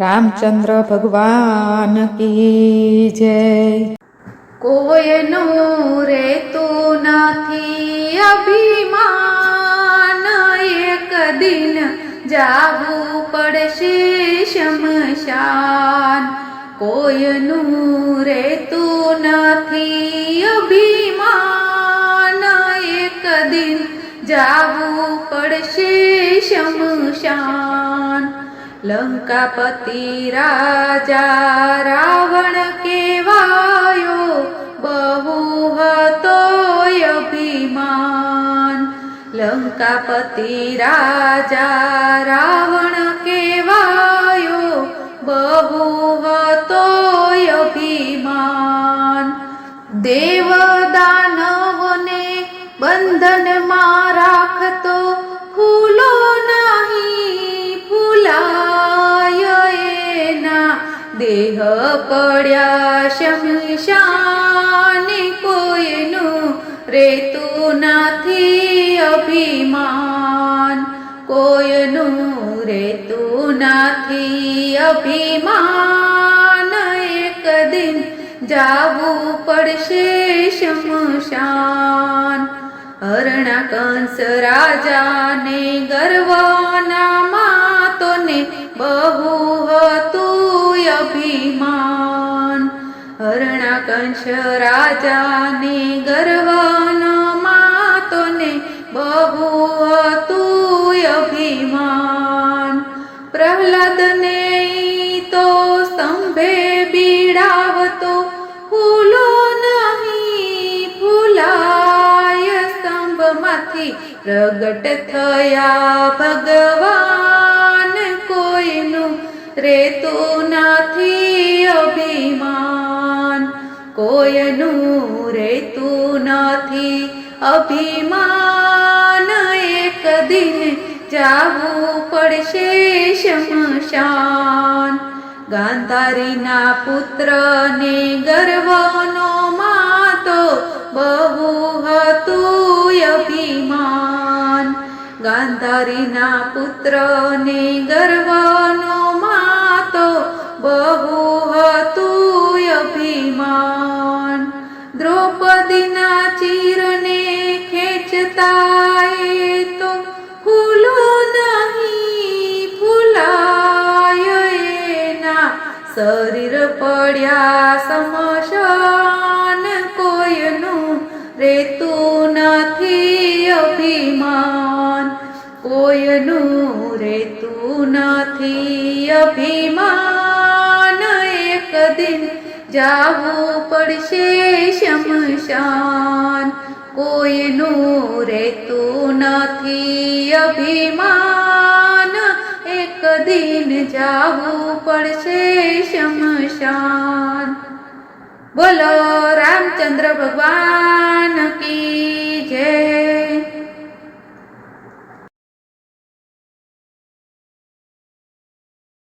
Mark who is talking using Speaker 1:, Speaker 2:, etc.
Speaker 1: રામચંદ્ર ભગવાન કી જય.
Speaker 2: કોયનું રેતું નથી અભિમાન એક દિન જાવું પડશે શમશાન. કોયનું રેતું નથી અભિમાન એક દિન જાવું પડશે શમશાન. લંકાપતિ રાજા રાવણ કેવાયો બહુ હતો અભિમાન. લંકાપતિ રાજા રાવણ કેવાયો બહુ હતો અભિમાન. દેવ દાનવોને દેહ પડ્યા શમશાને કોઈનું રેતું નથી અભિમાન. કોઈનું રેતું નથી અભિમાન. એક દિન જાવું પડશે શમશાન. હરણા કંસ રાજાને ગર્વના અભિમાન હરણા કંસ રાજાને ગર્વનો માતોને બહુ હતું અભિમાન પ્રહલાદને તો સ્તંભે બીડાવતો ફૂલો નહીં ફૂલાય સ્તંભમાંથી પ્રગટ થયા ભગવાન રેતું નથી અભિમાન. કોઈનું રેતું નથી અભિમાન. એક દિન જાવું પડશે શમશાન. ગાંધારીના પુત્રને ગર્વનો માતો બહુ હતું અભિમાન. ગાંધારીના પુત્રને ગર્વનો માતો બહુ હતું અભિમાન. દ્રૌપદીના ચીરને ખેંચતા એ તો ફૂલો નહીં, ફૂલાય એના શરીર પડ્યા સમશાન કોઈનું રેતું કોઈનું રેતું નથી અભિમાન એક દિન જાવું પડશે શમશાન. કોઈનું રેતું નથી અભિમાન એક દિન જાવું પડશે શમશાન. બોલો રામચંદ્ર ભગવાન